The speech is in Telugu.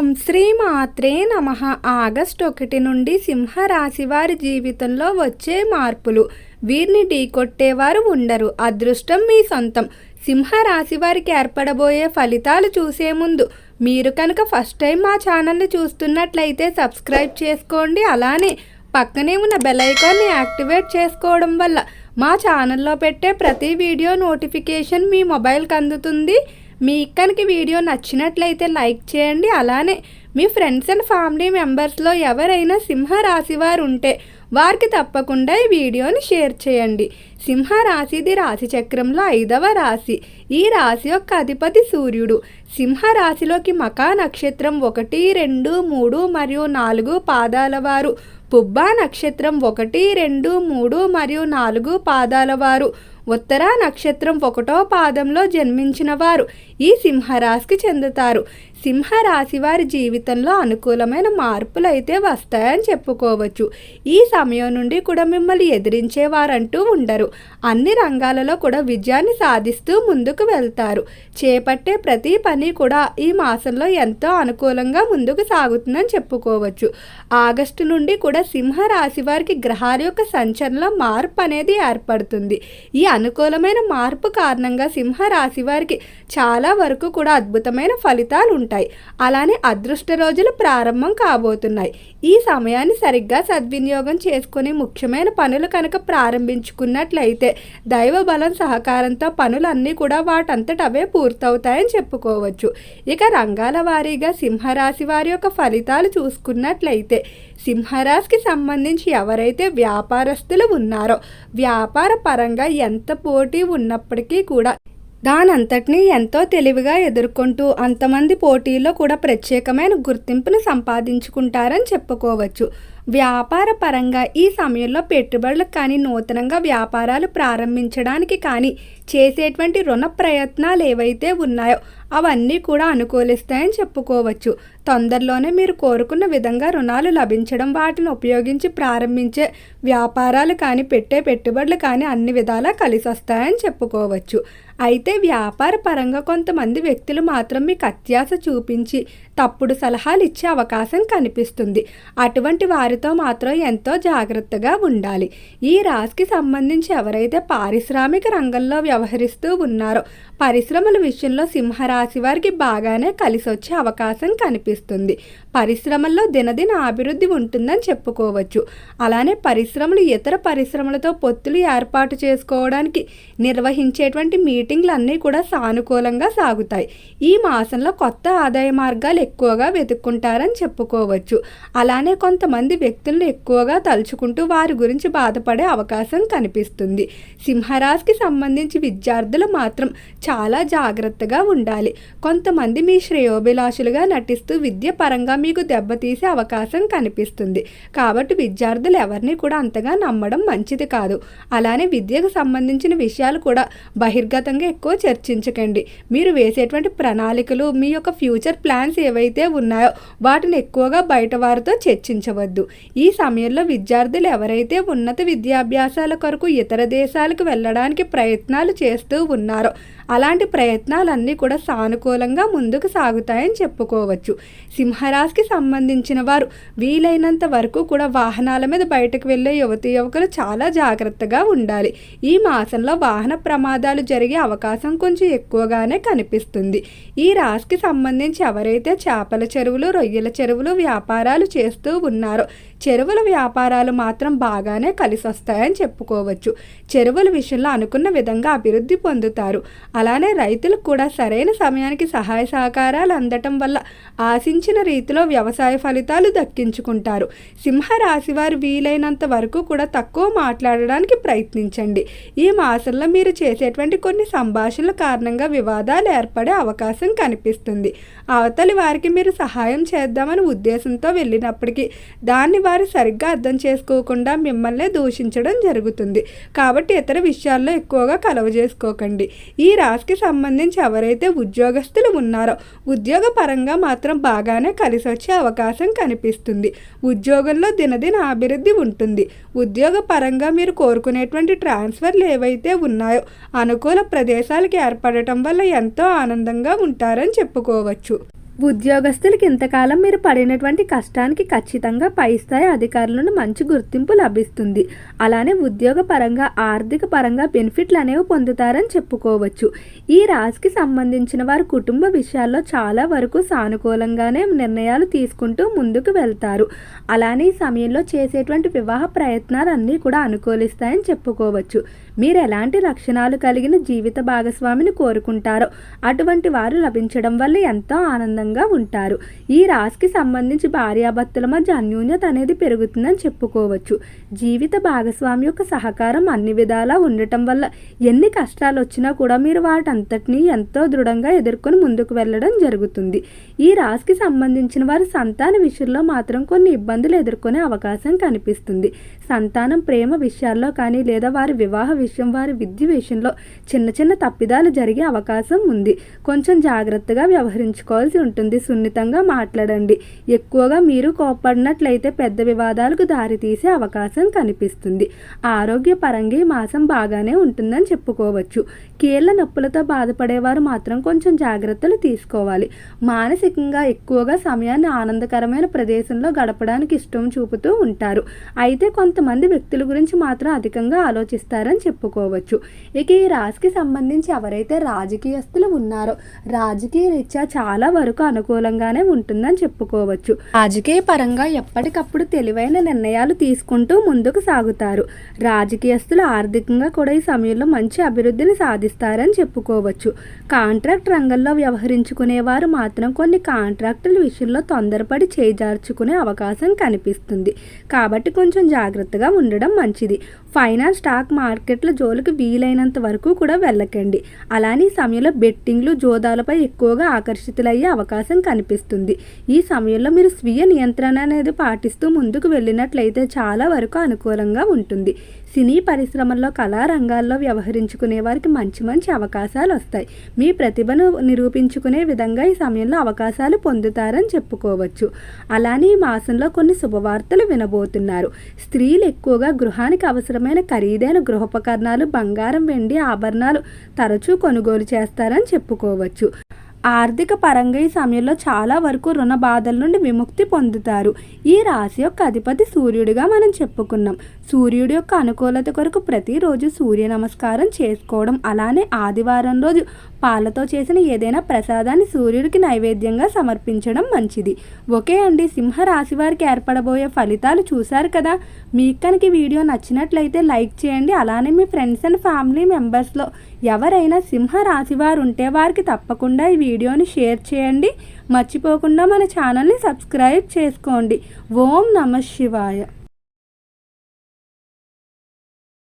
ఓం శ్రీ మాత్రే నమ. ఆగస్ట్ ఒకటి నుండి సింహరాశి వారి జీవితంలో వచ్చే మార్పులు. వీరిని ఢీకొట్టేవారు ఉండరు. అదృష్టం మీ సొంతం. సింహరాశి వారికి ఏర్పడబోయే ఫలితాలు చూసే ముందు మీరు కనుక ఫస్ట్ టైం మా ఛానల్ని చూస్తున్నట్లయితే సబ్స్క్రైబ్ చేసుకోండి. అలానే పక్కనే ఉన్న బెల్ ఐకాన్ని యాక్టివేట్ చేసుకోవడం వల్ల మా ఛానల్లో పెట్టే ప్రతి వీడియో నోటిఫికేషన్ మీ మొబైల్కి అందుతుంది. మీ కనుక వీడియో నచ్చినట్లయితే లైక్ చేయండి. అలానే మీ ఫ్రెండ్స్ అండ్ ఫ్యామిలీ మెంబర్స్లో ఎవరైనా సింహ రాశివారు ఉంటే వారికి తప్పకుండా ఈ వీడియోని షేర్ చేయండి. సింహరాశి ఇది రాశి చక్రంలో ఐదవ రాశి. ఈ రాశి యొక్క అధిపతి సూర్యుడు. సింహరాశిలోకి మకా నక్షత్రం ఒకటి రెండు మూడు మరియు నాలుగు పాదాల వారు. పుబ్బా నక్షత్రం ఒకటి రెండు మూడు మరియు నాలుగు పాదాల వారు. ఉత్తర నక్షత్రం ఒకటో పాదంలో జన్మించిన వారు. ఈ సింహరాశికి చెందుతారు. సింహరాశి వారి జీవితంలో అనుకూలమైన మార్పులు అయితే వస్తాయని చెప్పుకోవచ్చు. ఈ సమయం నుండి కూడా మిమ్మల్ని ఎదిరించేవారంటూ ఉండరు. అన్ని రంగాలలో కూడా విజయాన్ని సాధిస్తూ ముందుకు వెళ్తారు. చేపట్టే ప్రతి పని కూడా ఈ మాసంలో ఎంతో అనుకూలంగా ముందుకు సాగుతుందని చెప్పుకోవచ్చు. ఆగస్టు నుండి కూడా సింహరాశి వారికి గ్రహాల యొక్క సంచలన మార్పు అనేది ఏర్పడుతుంది. ఈ అనుకూలమైన మార్పు కారణంగా సింహరాశి వారికి చాలా వరకు కూడా అద్భుతమైన ఫలితాలు ఉంటాయి. అలానే అదృష్ట రోజులు ప్రారంభం కాబోతున్నాయి. ఈ సమయాన్ని సరిగ్గా సద్వినియోగం చేసుకుని ముఖ్యమైన పనులు కనుక ప్రారంభించుకున్నట్లయితే దైవ బలం సహకారంతో పనులన్నీ కూడా వాటంతట అవే పూర్తవుతాయని చెప్పుకోవచ్చు. ఇక రంగాల వారీగా సింహరాశి వారి యొక్క ఫలితాలు చూసుకున్నట్లయితే సింహరాశికి సంబంధించి ఎవరైతే వ్యాపారస్తులు ఉన్నారో వ్యాపార పరంగా ఎంత పోటీ ఉన్నప్పటికీ కూడా దానంతటినీ ఎంతో తెలివిగా ఎదుర్కొంటూ అంతమంది పోటీల్లో కూడా ప్రత్యేకమైన గుర్తింపును సంపాదించుకుంటారని చెప్పుకోవచ్చు. వ్యాపార పరంగా ఈ సమయంలో పెట్టుబడులకు కానీ నూతనంగా వ్యాపారాలు ప్రారంభించడానికి కానీ చేసేటువంటి రుణ ప్రయత్నాలు ఏవైతే ఉన్నాయో అవన్నీ కూడా అనుకూలిస్తాయని చెప్పుకోవచ్చు. తొందరలోనే మీరు కోరుకున్న విధంగా రుణాలు లభించడం వాటిని ఉపయోగించి ప్రారంభించే వ్యాపారాలు కానీ పెట్టే పెట్టుబడులు కానీ అన్ని విధాలా కలిసి వస్తాయని చెప్పుకోవచ్చు. అయితే వ్యాపార పరంగా కొంతమంది వ్యక్తులు మాత్రం మీకు అత్యాశ చూపించి తప్పుడు సలహాలు ఇచ్చే అవకాశం కనిపిస్తుంది. అటువంటి వారితో మాత్రం ఎంతో జాగ్రత్తగా ఉండాలి. ఈ రాశికి సంబంధించి ఎవరైతే పారిశ్రామిక రంగంలో వ్యవహరిస్తూ ఉన్నారో పరిశ్రమల విషయంలో సింహరాశి వారికి బాగానే కలిసి వచ్చే అవకాశం కనిపిస్తుంది. పరిశ్రమల్లో దినదిన అభివృద్ధి ఉంటుందని చెప్పుకోవచ్చు. అలానే పరిశ్రమలు ఇతర పరిశ్రమలతో పొత్తులు ఏర్పాటు చేసుకోవడానికి నిర్వహించేటువంటి మీటింగ్లు అన్నీ కూడా సానుకూలంగా సాగుతాయి. ఈ మాసంలో కొత్త ఆదాయ మార్గాలు ఎక్కువగా వెతుక్కుంటారని చెప్పుకోవచ్చు. అలానే కొంతమంది వ్యక్తులను ఎక్కువగా తలుచుకుంటూ వారి గురించి బాధపడే అవకాశం కనిపిస్తుంది. సింహరాశికి సంబంధించి విద్యార్థులు మాత్రం చాలా జాగ్రత్తగా ఉండాలి. కొంతమంది మీ శ్రేయోభిలాషులుగా నటిస్తూ విద్య పరంగా మీకు దెబ్బతీసే అవకాశం కనిపిస్తుంది. కాబట్టి విద్యార్థులు ఎవరిని కూడా అంతగా నమ్మడం మంచిది కాదు. అలానే విద్యకు సంబంధించిన విషయాలు కూడా బహిర్గతంగా ఎక్కువ చర్చించకండి. మీరు వేసేటువంటి ప్రణాళికలు మీ యొక్క ఫ్యూచర్ ప్లాన్స్ ఏవైతే ఉన్నాయో వాటిని ఎక్కువగా బయట వారితో చర్చించవద్దు. ఈ సమయంలో విద్యార్థులు ఎవరైతే ఉన్నత విద్యాభ్యాసాల కొరకు ఇతర దేశాలకు వెళ్ళడానికి ప్రయత్నాలు చేస్తూ ఉన్నారో అలాంటి ప్రయత్నాలన్నీ కూడా సానుకూలంగా ముందుకు సాగుతాయని చెప్పుకోవచ్చు. సింహరాశికి సంబంధించిన వారు వీలైనంత వరకు కూడా వాహనాల మీద బయటకు వెళ్ళే యువతి యువకులు చాలా జాగ్రత్తగా ఉండాలి. ఈ మాసంలో వాహన ప్రమాదాలు జరిగే అవకాశం కొంచెం ఎక్కువగానే కనిపిస్తుంది. ఈ రాశికి సంబంధించి ఎవరైతే చేపల చెరువులు రొయ్యల చెరువులు వ్యాపారాలు చేస్తూ ఉన్నారు. చెరువుల వ్యాపారాలు మాత్రం బాగానే కలిసి వస్తాయని చెప్పుకోవచ్చు. చెరువుల విషయంలో అనుకున్న విధంగా అభివృద్ధి పొందుతారు. అలానే రైతులకు కూడా సరైన సమయానికి సహాయ సహకారాలు అందటం వల్ల ఆశించిన రీతిలో వ్యవసాయ ఫలితాలు దక్కించుకుంటారు. సింహరాశి వారు వీలైనంత వరకు కూడా తక్కువ మాట్లాడడానికి ప్రయత్నించండి. ఈ మాసంలో మీరు చేసేటువంటి కొన్ని సంభాషణల కారణంగా వివాదాలు ఏర్పడే అవకాశం కనిపిస్తుంది. అవతలి వారికి మీరు సహాయం చేద్దామని ఉద్దేశంతో వెళ్ళినప్పటికీ దాన్ని వారు సరిగ్గా అర్థం చేసుకోకుండా మిమ్మల్ని దూషించడం జరుగుతుంది. కాబట్టి ఇతర విషయాల్లో ఎక్కువగా కలవ చేసుకోకండి. ఈ రాశికి సంబంధించి ఎవరైతే ఉద్యోగస్తులు ఉన్నారో ఉద్యోగ పరంగా మాత్రం బాగానే కలిసి వచ్చే అవకాశం కనిపిస్తుంది. ఉద్యోగంలో దినదిన అభివృద్ధి ఉంటుంది. ఉద్యోగ పరంగా మీరు కోరుకునేటువంటి ట్రాన్స్ఫర్లు ఏవైతే ఉన్నాయో అనుకూల ప్రదేశాలకు ఏర్పడటం వల్ల ఎంతో ఆనందంగా ఉంటారని చెప్పుకోవచ్చు. ఉద్యోగస్తులకి ఇంతకాలం మీరు పడినటువంటి కష్టానికి ఖచ్చితంగా పై స్థాయి అధికారుల నుండి మంచి గుర్తింపు లభిస్తుంది. అలానే ఉద్యోగ పరంగా ఆర్థిక పరంగా బెనిఫిట్లు అనేవి పొందుతారని చెప్పుకోవచ్చు. ఈ రాశికి సంబంధించిన వారు కుటుంబ విషయాల్లో చాలా వరకు సానుకూలంగానే నిర్ణయాలు తీసుకుంటూ ముందుకు వెళ్తారు. అలానే ఈ సమయంలో చేసేటువంటి వివాహ ప్రయత్నాలు అన్నీ కూడా అనుకూలిస్తాయని చెప్పుకోవచ్చు. మీరు ఎలాంటి లక్షణాలు కలిగిన జీవిత భాగస్వామిని కోరుకుంటారో అటువంటి వారు లభించడం వల్ల ఎంతో ఆనందంగా ఉంటారు. ఈ రాశికి సంబంధించి భార్యాభర్తల మధ్య అన్యోన్యత అనేది పెరుగుతుందని చెప్పుకోవచ్చు. జీవిత భాగస్వామి యొక్క సహకారం అన్ని విధాలా ఉండటం వల్ల ఎన్ని కష్టాలు వచ్చినా కూడా మీరు వాటంతటినీ ఎంతో దృఢంగా ఎదుర్కొని ముందుకు వెళ్ళడం జరుగుతుంది. ఈ రాశికి సంబంధించిన వారు సంతాన విషయంలో మాత్రం కొన్ని ఇబ్బందులు ఎదుర్కొనే అవకాశం కనిపిస్తుంది. సంతానం ప్రేమ విషయాల్లో కానీ లేదా వారి వివాహ విషయం వారి విద్య విషయంలో చిన్న చిన్న తప్పిదాలు జరిగే అవకాశం ఉంది. కొంచెం జాగ్రత్తగా వ్యవహరించుకోవాల్సి ఉంటుంది. సున్నితంగా మాట్లాడండి. ఎక్కువగా మీరు కోప్పడినట్లయితే పెద్ద వివాదాలకు దారితీసే అవకాశం కనిపిస్తుంది. ఆరోగ్యపరంగా ఈ మాసం బాగానే ఉంటుందని చెప్పుకోవచ్చు. కీళ్ళ నొప్పులతో బాధపడేవారు మాత్రం కొంచెం జాగ్రత్తలు తీసుకోవాలి. మానసికంగా ఎక్కువగా సమయాన్ని ఆనందకరమైన ప్రదేశంలో గడపడానికి ఇష్టం చూపుతూ ఉంటారు. అయితే కొంతమంది వ్యక్తుల గురించి మాత్రం అధికంగా ఆలోచిస్తారని చెప్పుకోవచ్చు. ఇక ఈ రాశికి సంబంధించి ఎవరైతే రాజకీయస్తులు ఉన్నారో రాజకీయ రీత్యా చాలా వరకు అనుకూలంగానే ఉంటుందని చెప్పుకోవచ్చు. రాజకీయ పరంగా ఎప్పటికప్పుడు తెలివైన నిర్ణయాలు తీసుకుంటూ ముందుకు సాగుతారు. రాజకీయస్తులు ఆర్థికంగా కూడా ఈ సమయంలో మంచి అభివృద్ధిని సాధిస్తారని చెప్పుకోవచ్చు. కాంట్రాక్ట్ రంగంలో వ్యవహరించుకునేవారు మాత్రం కొన్ని కాంట్రాక్టుల విషయంలో తొందరపడి చేజార్చుకునే అవకాశం కనిపిస్తుంది. కాబట్టి కొంచెం జాగ్రత్తగా ఉండడం మంచిది. ఫైనాన్స్ స్టాక్ మార్కెట్ల జోలికి వీలైనంత వరకు కూడా వెళ్ళకండి. అలానే ఈ సమయంలో బెట్టింగ్లు జోదాలపై ఎక్కువగా ఆకర్షితులయ్యే అవకాశం అవకాశం కనిపిస్తుంది. ఈ సమయంలో మీరు స్వీయ నియంత్రణ అనేది పాటిస్తూ ముందుకు వెళ్ళినట్లయితే చాలా వరకు అనుకూలంగా ఉంటుంది. సినీ పరిశ్రమల్లో కళారంగాల్లో వ్యవహరించుకునే వారికి మంచి మంచి అవకాశాలు వస్తాయి. మీ ప్రతిభను నిరూపించుకునే విధంగా ఈ సమయంలో అవకాశాలు పొందుతారని చెప్పుకోవచ్చు. అలానే ఈ మాసంలో కొన్ని శుభవార్తలు వినబోతున్నారు. స్త్రీలు ఎక్కువగా గృహానికి అవసరమైన ఖరీదైన గృహోపకరణాలు బంగారం వెండి ఆభరణాలు తరచూ కొనుగోలు చేస్తారని చెప్పుకోవచ్చు. ఆర్థిక పరంగా ఈ సమయంలో చాలా వరకు రుణ బాధల నుండి విముక్తి పొందుతారు. ఈ రాశి యొక్క అధిపతి సూర్యుడిగా మనం చెప్పుకున్నాం. సూర్యుడి యొక్క అనుకూలత కొరకు ప్రతిరోజు సూర్య నమస్కారం చేసుకోవడం. అలానే ఆదివారం రోజు పాలతో చేసిన ఏదైనా ప్రసాదాన్ని సూర్యుడికి నైవేద్యంగా సమర్పించడం మంచిది. ఓకే అండి సింహరాశి వారికి ఏర్పడబోయే ఫలితాలు చూశారు కదా? మీకు కనుక వీడియో నచ్చినట్లయితే లైక్ చేయండి. అలానే మీ ఫ్రెండ్స్ అండ్ ఫ్యామిలీ మెంబర్స్లో ఎవరైనా సింహరాశి వారు ఉంటే వారికి తప్పకుండా ఈ వీడియోని షేర్ చేయండి. మర్చిపోకుండా మన ఛానల్ని సబ్స్క్రైబ్ చేసుకోండి. ఓం నమ శివాయ.